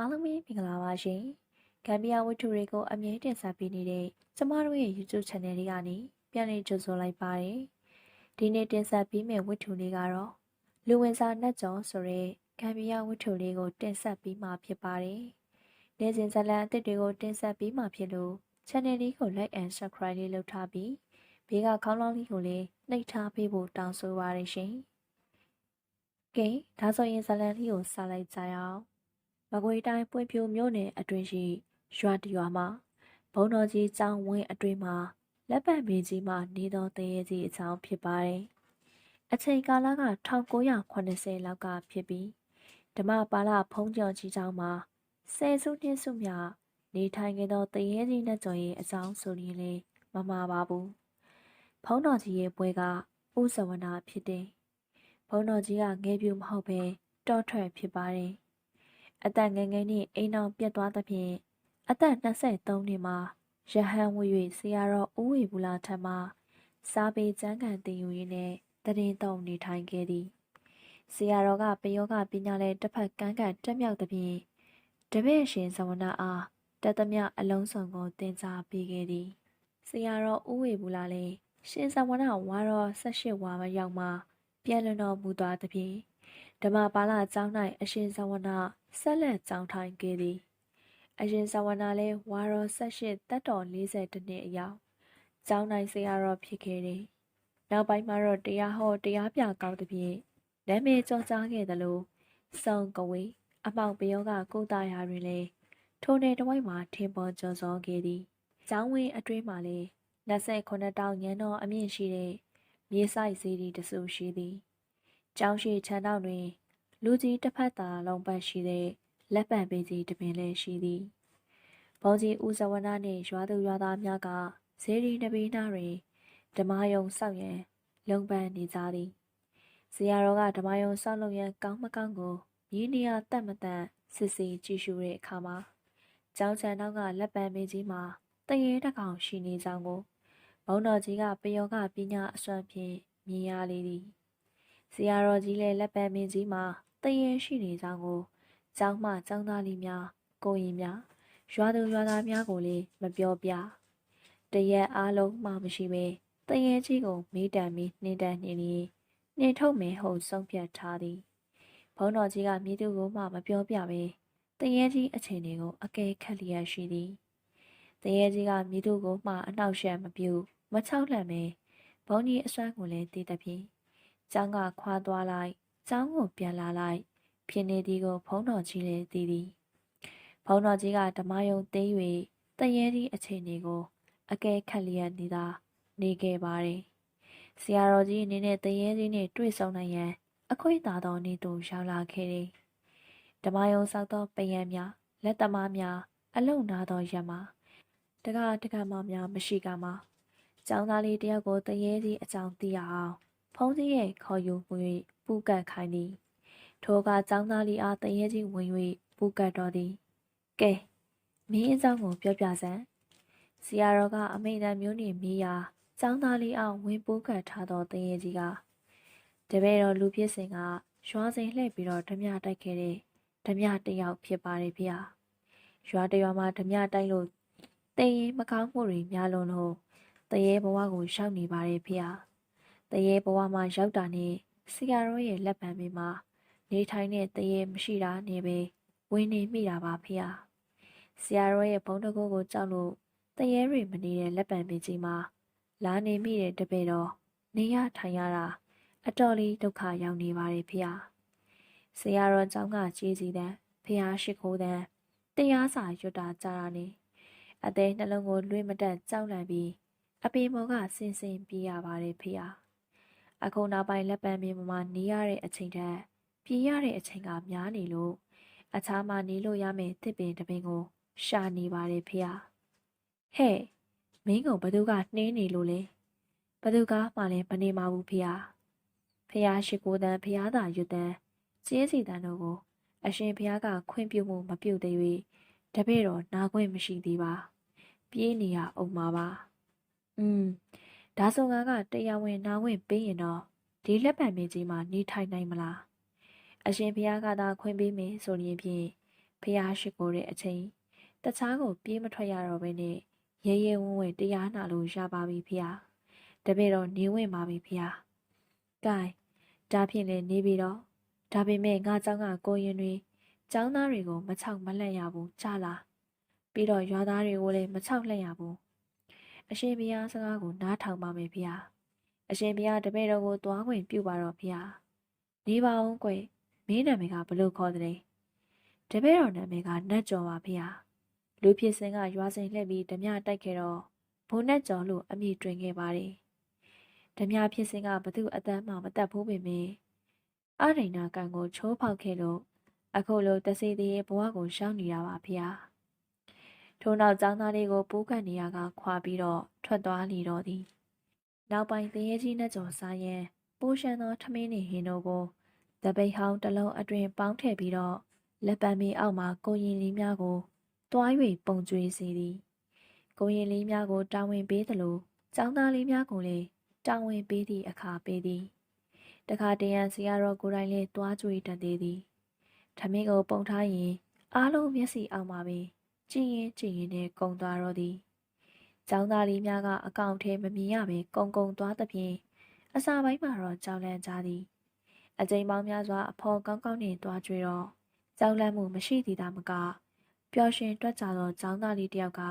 အားလုံးပဲမင်္ဂလာပါရှင်။ဂမ်ဘီယာဝတ္ထုတွေကိုအမြဲတင်ဆက်ပေးနေတဲ့ကျမတို့ရဲ့ YouTube Channel လေးကနေပြန်လည်ကြိုဆိုလိုက်ပါတယ်။ဒီနေ့တင်ဆက်ပေးမယ့်ဝတ္ထုလေးကတော့လူဝင်စားနှက်ကြော်ဆိုတဲ့ဂမ်ဘီယာဝတ္ထုလေးကိုတင်ဆက်ပေးမှာဖြစ်ပါတယ်။နေ့စဉ်ဇာတ်လမ်းအသစ်တွေကိုတင်ဆက်ပေးမှာဖြစ်လို့ Channel လေးကို Like and Subscribe လေးလုပ်ထားပြီးဘေးကခေါင်းလောင်းလေးကိုလည်းနှိပ်ထားပေးဖို့တောင်းဆိုပါရရှင်။ကဲဒါဆိုရင်ဇာတ်လမ်းလေးကိုစလိုက်ကြရအောင်။ မကွေတိုင်းပွင့်ဖြိုမြို့နယ်အတွင်းရှိရွာတရွာမှာဘုံတော်ကြီးကျောင်းဝင်းအတွင်းမှာလက်ပတ်မင်းကြီးမှနေတော်တရေကြီးအကြောင်းဖြစ်ပါတယ်။အချိန်ကာလက1980လောက်ကဖြစ်ပြီးဓမ္မပါဠဖုံးကျော်ကြီးကျောင်းမှာဆယ်စုနှစ်စုမြနေထိုင်ခဲ့သောတရေကြီးနဲ့ကျော်ရဲ့အကြောင်းဆိုရင်လေမမှားပါဘူး။ဘုံတော်ကြီးရဲ့ပွဲကဥဇဝနာဖြစ်တယ်။ဘုံတော်ကြီးကငယ်ပြူမဟုတ်ပဲတောထွက်ဖြစ်ပါတယ်။ အသက်ငယ်ငယ်နှင့်အိမ်အောင်ပြတ်သွားသဖြင့်အသက်23နှစ်မှာရဟန်းဝ၍ဆရာတော်ဦးဝေဘူးလာထံမှစာပေကျမ်းဂန်သင်ယူရင်းနဲ့တရင်တုံနေထိုင်ခဲ့သည်ဆရာတော်ကပယောဂပညာလည်းတစ်ဖက်ကန်းကန်တက်မြောက်သဖြင့်တပည့်ရှင်ဇဝနာအားတတမြအလုံးစုံကိုသင်ကြားပေးခဲ့သည်ဆရာတော်ဦးဝေဘူးလာလည်းရှင်ဇဝနာဝါတော်18ဝါမရောက်မှပြန်လွန်တော်မူသွားသဖြင့် ဓမ္မပါဠကျောင်း၌အရှင်ဇဝနာဆက်လက်ကျောင်းထိုင်ခဲ့သည်အရှင်ဇဝနာလည်းဝါရော18တက်တော်40နှစ်အရောက်ကျောင်း၌ဆရာတော်ဖြစ်ခဲ့သည်နောက်ပိုင်းမှာတော့တရားဟောတရားပြကောင်းသဖြင့်နာမည်ကျော်ကြားခဲ့သလိုစုံကဝေးအမောင်ပယောကကိုတာယာတွင်လည်းထိုနယ်တစ်ဝိုက်မှာထင်ပေါ်ကျော်စောခဲ့သည်ကျောင်းဝင်းအတွင်းမှာလည်း28တောင်ညံတော်အမြင့်ရှိတဲ့မြေဆိုင်စီးဒီတဆူရှိသည် ကျောင်းရှိခြံနောက်တွင် လူကြီးတစ်ဖက်သာလုံးပတ်ရှိတဲ့လက်ပံပေကြီးတစ်ပင်လည်းရှိသည်။ဘုံကြီးဦးဇဝနာနှင့်ရွာသူရွာသားများကဇေဒီနဘေးနာတွင်ဓမ္မယုံဆောက်ရန် လုံပန်းနေကြသည်။ဇရာတော်ကဓမ္မယုံဆောက်လုပ်ရန်ကောင်းမကောင်းကိုရင်းနေရတတ်မတတ်စစ်စီကြည့်ရှုတဲ့အခါမှာကျောင်းချန်နောက်ကလက်ပံပေကြီးမှာတရေတစ်ကောင်ရှိနေကြောင်းကိုဘုံတော်ကြီးကပယောကပညာအစွမ်းဖြင့်မြင်ရလေသည်။ ဆရာတော်ကြီးလည်းလက်ပံမင်းကြီးမှာတည်ရင်ရှိနေကြောင်းကိုကျောင်းမှကျောင်းသားလေးများကိုရင်များရွာသူရွာသားများကိုလည်းမပြောပြတရက်အားလုံးမှမရှိပဲတည်ရင်ကြီးကိုမေးတံပြီးနှင်းတန်းနှင်းနေနှင်းထုတ်မယ်ဟုဆုံးဖြတ်ထားသည်ဘုန်းတော်ကြီးကမြေသူကိုမှမပြောပြပဲတည်ရင်ကြီးအချိန်တွေကိုအကဲခတ်လျက်ရှိသည်တည်ရင်ကြီးကမြေသူကိုမှအနှောက်အယှက်မပြုမချောက်လှန့်ပဲဘုန်းကြီးအစွမ်းကိုလည်းသိသဖြင့် ကျောင်းကခွာသွားလိုက်ကျောင်းကိုပြန်လာလိုက်ဖြစ်နေသည်ကိုဖုံးတော်ကြီးလည်းသိသည်ဖုံးတော်ကြီးကဓမ္မယုံသိ၍တရေသည့်အခြေအနေကို အကဲခတ်လျက်နေတာနေခဲ့ပါတယ်ဆရာတော်ကြီးအနေနဲ့တရေသည့်နှင့်တွေ့ဆုံနိုင်ရန် အခွင့်သာသောနေသူရောက်လာခဲ့သည်ဓမ္မယုံဆောက်သောပယံများလက်သမားများအလုံနာသောရက်မှာတကားတကားမများမရှိကမှာကျောင်းသားလေးတယောက်ကိုတရေသည့်အကြောင်းသိရအောင် ဖုံးကြီးရဲ့ခေါ်ယူမှု၍ပူကတ်ခိုင်းသည်ထိုကចောင်းသားလေးအားတရေကြီးဝင်၍ပူကတ်တော်သည်ကဲမင်းအကြောင်းကိုပြောပြစမ်းဆရာတော်ကအမိန့်တမ်းမျိုးနှင့်မေးရာចောင်းသားလေးအားဝင်ပူကတ်ထားသောတရေကြီးကတပည့်တော်လူဖြစ်စဉ်ကရွာစဉ်လှည့်ပြီးတော့ဓမြတိုက်ခဲ့တဲ့ဓမြတစ်ယောက်ဖြစ်ပါတယ်ဗျာရွာတရွာမှာဓမြတိုက်လို့တရင်မကောင်းမှုတွေများလွန်းလို့တရေဘဝကိုရှောက်နေပါတယ်ဗျာ တရေဘဝမှာရောက်တာနဲ့ဆရာတော်ရဲ့လက်ပံပင်မှာနေထိုင်တဲ့တရေမရှိတာနဲ့ပဲဝင်နေမိတာပါဖေ။ဆရာတော်ရဲ့ဘုံတကူကိုကြောက်လို့တရေတွေမနေတဲ့လက်ပံပင်ကြီးမှာလာနေမိတဲ့တပည့်တော်နေရထိုင်ရတာအတော်လေးဒုက္ခရောက်နေပါတယ်ဖေ။ဆရာတော်ကျောင်းကကြီးစီတဲ့ဖေဟာရှိခိုးတဲ့တရားစာရွတ်တာကြတာနေအသေးနှလုံးကိုလွှဲမတက်ကြောက်လန့်ပြီးအပေမောကဆင်ဆင်ပြေးရပါတယ်ဖေ။ အခုနောက်ပိုင်းလက်ပံပင်ပေါ်မှာနေရတဲ့အချိန်ထက်ပြေးရတဲ့အချိန်ကများနေလို့အခြားမှာနေလို့ရမယ့်တစ်ပင်တစ်ပင်ကိုရှာနေပါတယ်ဖေ။ဟဲ့မင်းကိုဘသူကနှင်းနေလို့လဲဘသူကမှလည်းမနေပါဘူးဖေ။ဖေရှိကိုတန်ဖေသာရွတ်တန်ကျင်းစီတန်တို့ကို အရှင်ဖေကခွင့်ပြုမှုမပြုသေး၍တပည့်တော်နာခွင့်မရှိသေးပါပြေးနေရအောင်ပါပါ။อืม ဒါဆိုငါကတရားဝင်နာဝင်ပေးရင်တော့ဒီလက်ပံမင်းကြီးမှာနေထိုင်နိုင်မလားအရှင်ဘုရားကသာခွင့်ပေးမယ်ဆိုရင်ဖြင့် ဖျားရှိခိုးတဲ့အချိန်တခြားကိုပြေးမထွက်ရတော့ဘဲနဲ့ရဲရဲဝံ့ဝံ့တရားနာလို့ရပါပြီဖျားတပည့်တော်နေဝင်ပါပြီဖျားကဲဒါဖြင့်လည်းနေပြီတော့ဒါပေမဲ့ငါเจ้าကကိုရင်တွေចောင်းသားတွေကိုမချောက်မလှန့်ရဘူးကြားလားပြီးတော့ရွာသားတွေကိုလည်းမချောက်လှန့်ရဘူး အရှင်ဘုရားစကားကိုနားထောင်ပါမယ်ဖျားအရှင်ဘုရားတပည့်တော်ကိုသွားခွင့်ပြုပါတော့ဖျားနေပါဦးကွယ်မင်းနာမည်ကဘလို့ခေါ်တဲ့တပည့်တော်နာမည်ကနတ်ကျော်ပါဖျားလူဖြစ်စဉ်ကရွာစဉ်လှည့်ပြီးဓမြတိုက်ခဲ့တော့ဘုံနတ်ကျော်လို့အမည်တွင်ခဲ့ပါတယ်ဓမြဖြစ်စဉ်ကဘသူအတန်းမှမတတ်ဘူးပေမဲ့အရိဏကံကိုချိုးဖောက်ခဲ့လို့အခုလိုတစီသေးရဲ့ဘဝကိုရှောင်နေတာပါဖျား ထို့နောက်ចောင်းသားလေးကိုပိုးကန်နေရကခွာပြီးတော့ထွက်သွားလီတော့သည်နောက်ပိုင်းတရေကြီးနဲ့ကျော်စားရင်ပိုးရှမ်းသောထမင်းနေဟင်းတို့ကိုတပိတ်ဟောင်းတစ်လုံးအတွင်ပေါင်းထည့်ပြီးတော့လက်ပံမီအောက်မှာကိုရင်လေးများကိုတွား၍ပုံကျွေးစေသည်ကိုရင်လေးများကိုတာဝန်ပေးသလိုចောင်းသားလေးများကိုလည်းတာဝန်ပေးသည့်အခါပေးသည်တခါတရံစီရတော့ကိုယ်တိုင်လည်းတွားကြွေတတ်သေးသည်ထမင်းကိုပုံထားရင်အားလုံးမျက်စိအောက်မှာပင် ကြည်ရင်ကြည်ရင်နဲ့ကုံသွားတော့သည်။ကျောင်းသားလေးများကအကောင့်ထဲမမြင်ရပဲကုံကုံသွားသဖြင့်အစာပိုင်းမှာတော့ကြောက်လန့်ကြသည်။အကြိမ်ပေါင်းများစွာအဖော်ကောင်းကောင်းနှင့်တွားကြွေတော့ကြောက်လန့်မှုမရှိသည်သာမကပျော်ရွှင်တွက်ကြသောကျောင်းသားလေးတစ်ယောက်က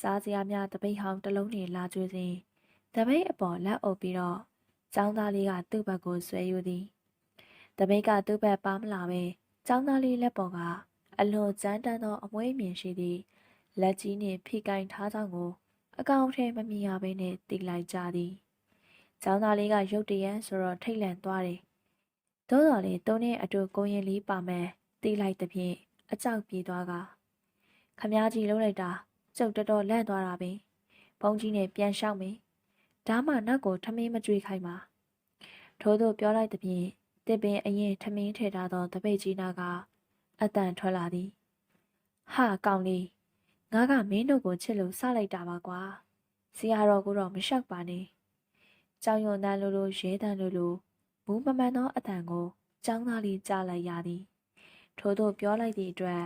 စားစရာများတပိတ်ဟောင်းတစ်လုံးနှင့်လာကြွေစဉ်တပိတ်အပေါ်လက်အုပ်ပြီးတော့ကျောင်းသားလေးကသူ့ဘက်ကိုဆွဲယူသည်။တပိတ်ကသူ့ဘက်ပါမလာပဲကျောင်းသားလေးလက်ပေါ်က အလွန်ကြမ်းတမ်းသောအမွှေးမြင်ရှိသည့်လက်ကြီးနှင့်ဖိကင်ထားကြောင်းကို အကောင်ထဲမမြင်ရဘဲနဲ့တိလိုက်ကြသည်။ကျောင်းသားလေးကရုတ်တရက်ဆိုတော့ထိတ်လန့်သွားတယ်။သို့တော်လည်းတုံးနဲ့အတူကိုရင်လေးပါမယ်တိလိုက်သဖြင့်အကြောက်ပြေးသွားကခမားကြီးလုံးလိုက်တာကျုပ်တော်တော်လန့်သွားတာပင်ဘုံကြီးနဲ့ပြန်လျှောက်မယ်။ဒါမှနောက်ကိုထမင်းမကြွေခိုင်းပါ။ထို့သောပြောလိုက်သဖြင့်တစ်ပင်အရင်ထမင်းထည့်ထားသောတပိတ်ကြီးနာက အတန်ထွက်လာသည်ဟာကောင်လေးငါကမင်းတို့ကိုချစ်လို့စလိုက်တာပါကွာဆရာတော်ကတော့မလျှောက်ပါနဲ့ကြောင်ရွံတန်းလိုလိုရဲတန်းလိုလိုမူးမမှန်သောအတန်ကိုចောင်းသားလေးကြားလိုက်ရသည်ထို့သောပြောလိုက်သည့်အတွက်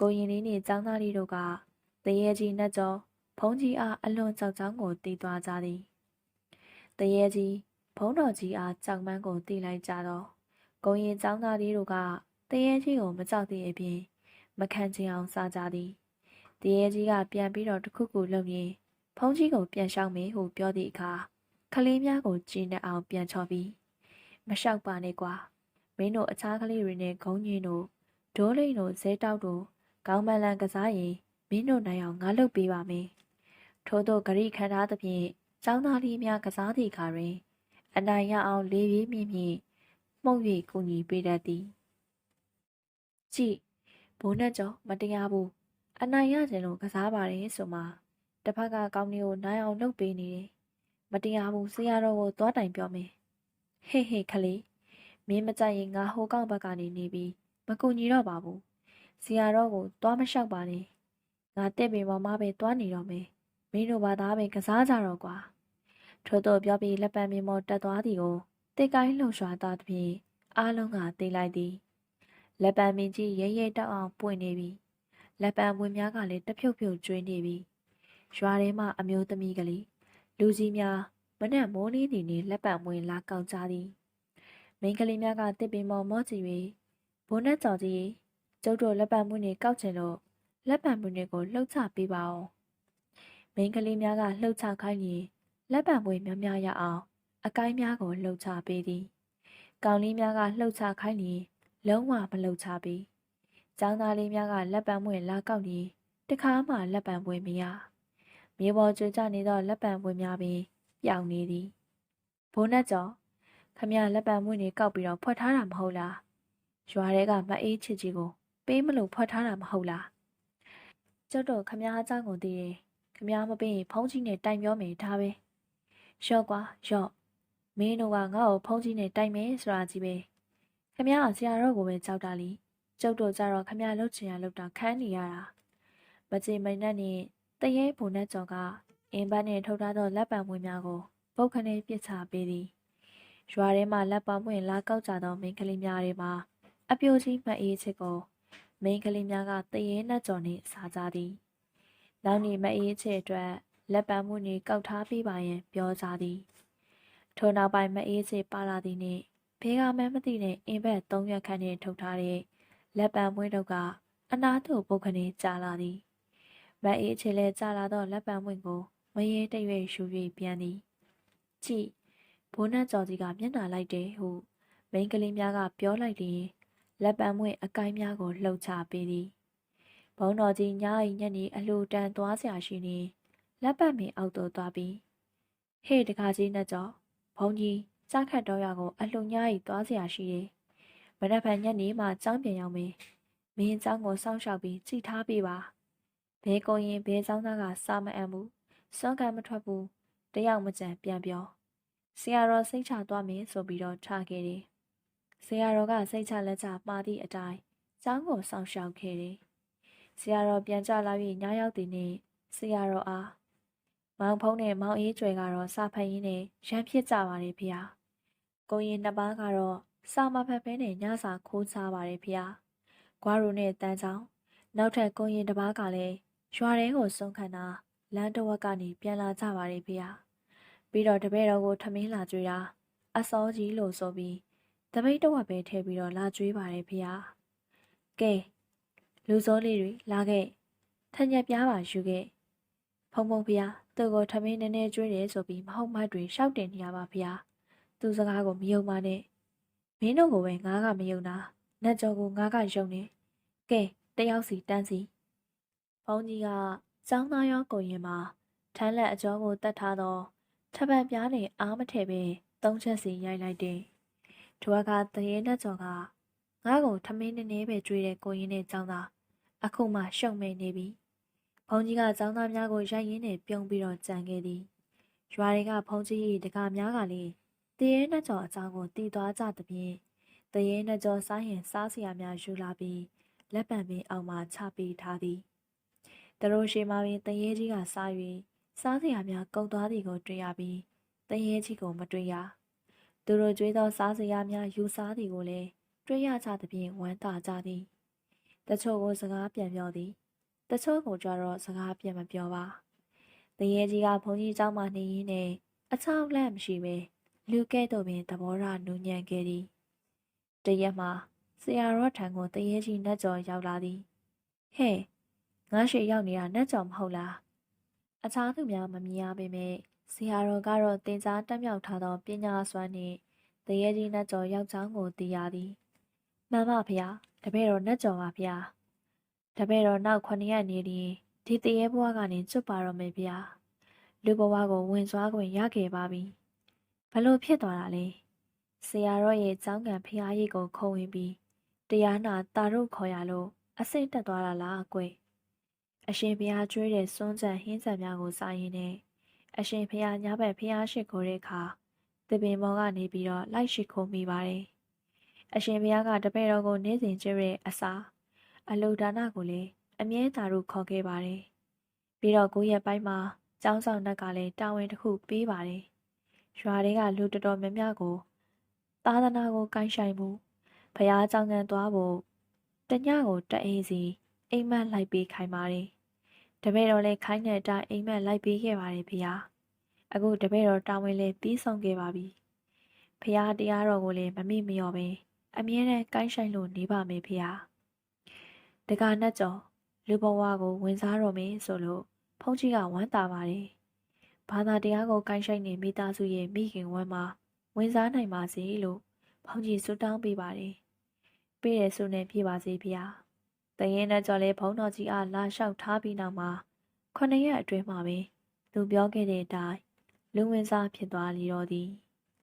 ကိုရင်လေးနှင့်ចောင်းသားလေးတို့ကတရေကြီးနှက်ကျော်ဖုံးကြီးအားအလွန်ကြောက်ကြောင်းကိုတီးသွားကြသည်တရေကြီးဘုံတော်ကြီးအားကြောက်မန်းကိုတီးလိုက်ကြတော့ဂုံရင်ចောင်းသားလေးတို့က တရေကြီးကိုမကြောက်သည့်အပြင်မခံချင်အောင်စားကြသည်တရေကြီးကပြန်ပြီးတော့တခုခုလုပ်ရင်ဖုံးကြီးကိုပြန်လျှောက်မယ်ဟုပြောသည့်အခါကလေးများကိုကြည်နေအောင်ပြန်ချော်ပြီးမလျှောက်ပါနဲ့ကွာမင်းတို့အခြားကလေးတွေနဲ့ဂုံညင်းတို့ဒိုးလိန်တို့ဇဲတောက်တို့ကောင်းမလန်ကစားရင်မင်းတို့နိုင်အောင်ငါလုပ်ပေးပါမယ်ထို့သောဂရိခံထားသဖြင့်ចောင်းသားလေးများကစားသည့်အခါတွင်အနိုင်ရအောင်လေးပြေးမြင့်မြင့်မှုတ်၍ကူညီပေးတတ်သည် ကြည့်ဘိုးနဲ့ကျော်မတရားဘူးအနိုင်ရခြင်းလို့ကစားပါတယ်ဆိုမှတစ်ဖက်ကကောင်းလေးကိုနိုင်အောင်လုပ်ပေးနေတယ်မတရားဘူးဆရာတော်ကိုသွားတိုင်ပြောမယ်ဟေးဟေးခလေးမင်းမကြိုက်ရင်ငါဟိုကောက်ဘက်ကနေနေပြီးမကူညီတော့ပါဘူးဆရာတော်ကိုသွားမလျှောက်ပါနဲ့ငါတက်ပင်ပေါ်မှာပဲသွားနေတော့မယ်မင်းတို့ဘာသာပဲကစားကြတော့ကွာထို့တော့ပြောပြီးလက်ပံမင်းမောတက်သွားသည်ကိုတိတ်ကိုင်းလှုံ့ရွာသားသဖြင့်အားလုံးကသိလိုက်သည် လက်ပံမင်းကြီးရဲရဲတောက်အောင်ပွင့်နေပြီလက်ပံဝင်များကလည်းတဖြုတ်ဖြုတ်ကျွေးနေပြီရွာထဲမှာအမျိုးသမီးကလေးလူကြီးများမနဲ့မိုးလေးနေနေလက်ပံဝင်လာကောက်ကြသည်မိန်းကလေးများကတစ်ပင်မော်မော့ကြည့်၍ဘိုးနဲ့ကြော်ကြီးကျုပ်တို့လက်ပံမွေးနေကောက်ချင်လို့လက်ပံမွေးတွေကိုလှုပ်ချပေးပါဦးမိန်းကလေးများကလှုပ်ချခိုင်းရင်လက်ပံမွေးများများရအောင် အကိုင်းများကိုလှုပ်ချပေးသည်။ကောင်လေးများကလှုပ်ချခိုင်းရင် လုံးဝမလှုပ်ချပေး။ကျောင်းသားလေးများကလက်ပံပွင့်လာကောက်ရင်တခါမှလက်ပံပွင့်မရ။မြေပေါ်ကျွကြနေသောလက်ပံပွင့်များပင်ပြောင်နေသည်။ဘိုးနဲ့ကျော်ခမရလက်ပံပွင့်တွေကောက်ပြီးတော့ဖွက်ထားတာမဟုတ်လား။ရွာထဲကမအေးချစ်ကြီးကိုပေးမလို့ဖွက်ထားတာမဟုတ်လား။ကျုပ်တို့ခမရအကြောင်းကိုသိရင်ခမရမပေးရင်ဖုံးကြီးနဲ့တိုင်ပြောမယ်ဒါပဲ။ရော့ကွာရော့မင်းတို့ကငါ့ကိုဖုံးကြီးနဲ့တိုက်မယ်ဆိုတာကြီးပဲ ခမရဆရာတော်ကိုပဲကြောက်တာလीကျုပ်တို့ကြတော့ခမရလှုပ်ချင်ရလှုပ်တာခန်းနေရတာမကြေမိန်နဲ့နဲ့တရေဘုံနဲ့ကြော်ကအင်းဘတ်နဲ့ထုတ်ထားသောလက်ပံမွေးများကိုပုတ်ခနဲ့ပြစ်ချပေးသည်ရွာထဲမှာလက်ပံမွေးလာကောက်ကြသောမိန်းကလေးများတွေမှာအပြိုကြီးမအေးချစ်ကိုမိန်းကလေးများကတရေနှက်ကြော်နှင့်စားကြသည်နောက်နေ့မအေးချေအတွက်လက်ပံမှုနှင့်ကောက်ထားပြီးပါရန်ပြောကြသည်ထိုနောက်ပိုင်းမအေးချေပါလာသည်နှင့် ဘေးကမှမသိတဲ့အင်ဘက်၃ရက်ခန့်နဲ့ထုတ်ထားတဲ့လက်ပံမွေးတို့ကအနာသူပုတ်ခနေကြာလာသည်မအေးချေလဲကြာလာသောလက်ပံမွေးကိုမရေတရွေ့ရှူ၍ပြန်သည်ကြည့်ဘိုးနဲ့ကြော်ကြီးကမျက်နှာလိုက်တယ်ဟုမိန်းကလေးများကပြောလိုက်သည်လက်ပံမွေးအကိုင်းများကိုလှုပ်ချပေးသည်ဘုံတော်ကြီးညအိမ်ညက်နေအလှူတန်သွားစရာရှိနေလက်ပတ်မင်းအောက်သို့သွားပြီးဟေ့တကားကြီးနဲ့ကြော်ဘုံကြီး စခတ်တော်ရကိုအလှညရီသွားစရာရှိတယ်။မနက်ဖြန်ညနေမှကျောင်းပြန်ရောက်မယ်။မင်းကျောင်းကိုစောင့်ရှောက်ပြီးကြည်ထားပေးပါ။ဘဲကိုရင်ဘဲကျောင်းသားကစာမအံ့ဘူး။စွန့်ကန်မထွက်ဘူး။တယောက်မကြံပြန်ပြော။ဆရာတော်စိတ်ချသွားမယ်ဆိုပြီးတော့ထားခဲ့တယ်။ဆရာတော်ကစိတ်ချလက်ချပါသည့်အတိုင်းကျောင်းကိုစောင့်ရှောက်ခဲ့တယ်။ဆရာတော်ပြန်ကြလာပြီးညရောက်သည်နှင့်ဆရာတော်အားမောင်ဖုံးနဲ့မောင်အေးကျွယ်ကတော့စာဖတ်ရင်းနဲ့ရမ်းဖြစ်ကြပါတယ်ဖေဟာ။ ကိုရင်နှစ်ပါးကတော့စာမဖတ်ဖဲနဲ့ညစာခိုးစားပါတယ်ဖေဟာ။ကွာရိုနဲ့တန်းချောင်းနောက်ထပ်ကိုရင်တစ်ပါးကလည်းရွာထဲကိုဆုံးခန့်တာလမ်းတစ်ဝက်ကနေပြန်လာကြပါတယ်ဖေဟာ။ပြီးတော့တပည့်တော်ကိုထမင်းလာကြွေတာအစောကြီးလို့ဆိုပြီးတပိတ်တော့ပဲထည့်ပြီးတော့လာကြွေးပါတယ်ဖေဟာကဲလူစိုးလေးတွေလာခဲ့ထညက်ပြားပါယူခဲ့ဖုံဖုံဖေဟာသူ့ကိုထမင်းနည်းနည်းကျွေးတယ်ဆိုပြီးမဟုတ်မတွေရှောက်တင်နေရပါဖေဟာ သူစကားကိုမယုံပါနဲ့မင်းတို့ကိုပဲငါကမယုံတာနတ်ကျော်ကိုငါကယုံနေကဲတယောက်စီတန်းစီဘုန်းကြီးကကျောင်းသားရောကိုရင်မှာထမ်းလက်အကျော်ကိုတတ်ထားတော့ထပ်ပံပြားနဲ့အားမထည့်ပဲသုံးချက်စီရိုက်လိုက်တယ်ထိုအခါတရေနဲ့ကျော်ကငါ့ကိုထမင်းနည်းနည်းပဲကြွေးတဲ့ကိုရင်နဲ့ចောင်းသားအခုမှရှုံမဲ့နေပြီဘုံကြီးကចောင်းသားများကိုရိုက်ရင်းနဲ့ပြုံးပြီးတော့ကြံခဲ့သည်ရွာတွေကဘုံကြီး၏တကားများကလည်း တရေနဲ့ကျော်အကြောင်းကိုတည်သွားကြသဖြင့်တရေနဲ့ကျော်စားရင်စားစရာများယူလာပြီးလက်ပံပင်အောက်မှချပေးထားသည်တရိုးရှိမှပင်တရေကြီးကစား၍စားစရာများကုန်သွားသည်ကိုတွေ့ရပြီးတရေကြီးကိုမတွေ့ရသူတို့ကြွေးသောစားစရာများယူစားသည်ကိုလည်းတွေ့ရကြသဖြင့်ဝမ်းသာကြသည်တချို့ကိုစကားပြန်ပြောသည်တချို့ကိုကြတော့စကားပြန်မပြောပါတရေကြီးကဘုန်းကြီးเจ้าမှနေရင်းနဲ့အချောက်လက်မရှိပဲ လူကဲ့သို့ပင်သဘောရနူးညံ့ခဲ့သည်တရက်မှာဆရာတော်ထံကိုတရေကြီးနှက်ကြော်ရောက်လာသည်ဟဲ့ငါရှိရောက်နေတာနှက်ကြော်မဟုတ်လားအခြားသူများမမြင်ရပေမဲ့ဆရာတော်ကတော့တင်ကြားတက်မြောက်ထားသောပညာစွမ်းနှင့်တရေကြီးနှက်ကျော်ယောက်ျောင်းကိုသိရသည်မှန်ပါဗျာတပည့်တော်နှက်ကျော်ပါဗျာတပည့်တော်နောက်9ရက်နေရင်ဒီတရေဘဝကနေကျွတ်ပါတော့မယ်ဗျာလူဘဝကိုဝင်သွားခွင့်ရခဲ့ပါပြီ ဘလို့ဖြစ်သွားတာလဲဆရာတော်ရဲ့ကျောင်းကံဖျားရည်ကိုခုံဝင်ပြီးတရားနာတာတို့ခေါ်ရလို့အစိတ်တက်သွားတာလားအကွယ်အရှင်ဘုရားကျွေးတဲ့စွန်းကြံဟင်းကြံများကိုစားရင်းနဲ့အရှင်ဖះညဘက်ဖះရှိခိုးတဲ့အခါတပင်ပေါ်ကနေပြီးတော့လိုက်ရှိခိုးမိပါတယ်။အရှင်ဘုရားကတပည့်တော်ကိုနေ့စဉ်ကျင့်တဲ့အစာအလုဒါနကိုလည်းအမြဲတာရုခေါ်ခဲ့ပါတယ်။ပြီးတော့ကိုရက်ပိုင်းမှာကျောင်းဆောင်နှက်ကလည်းတာဝန်တစ်ခုပေးပါတယ်။ ရွာတွေကလူတော်တော်များများကို သာသနာကိုကိုင်းဆိုင်မှုဘုရားကျောင်းကန်သွားဖို့တညကိုတအိမ်စီအိမ်မက်လိုက်ပေးခိုင်းပါတယ်တပည့်တော်လည်းခိုင်းတဲ့အတိုင်းအိမ်မက်လိုက်ပေးခဲ့ပါတယ်ဖေဟာအခုတပည့်တော်တာဝန်လည်းပြီးဆုံးခဲ့ပါပြီဖေဟာတရားတော်ကိုလည်းမမိမလျော်ပဲအမြဲတမ်းကိုင်းဆိုင်လို့နေပါမယ်ဖေဟာတကာနဲ့ကျော်လူဘဝကိုဝင်စားတော်မင်းဆိုလို့ဖုန်းကြီးကဝမ်းသာပါတယ် ဘာသာတရားကိုကိုင်းဆိုင်နေမိသားစုရဲ့မိခင်ဝမ်းမှာဝင်စားနိုင်ပါစေလို့ဖုန်းကြီးဆုတောင်းပေးပါတယ်ပေးရဆုနဲ့ပြပါစေဖေဟာတရင်နဲ့ကြော်လေးဘုံတော်ကြီးအားလာလျှောက်ထားပြီးနောက်မှာခုနှစ်ရက်အတွင်းမှာပဲသူပြောခဲ့တဲ့အတိုင်းလူဝင်စားဖြစ်သွားလီတော့သည်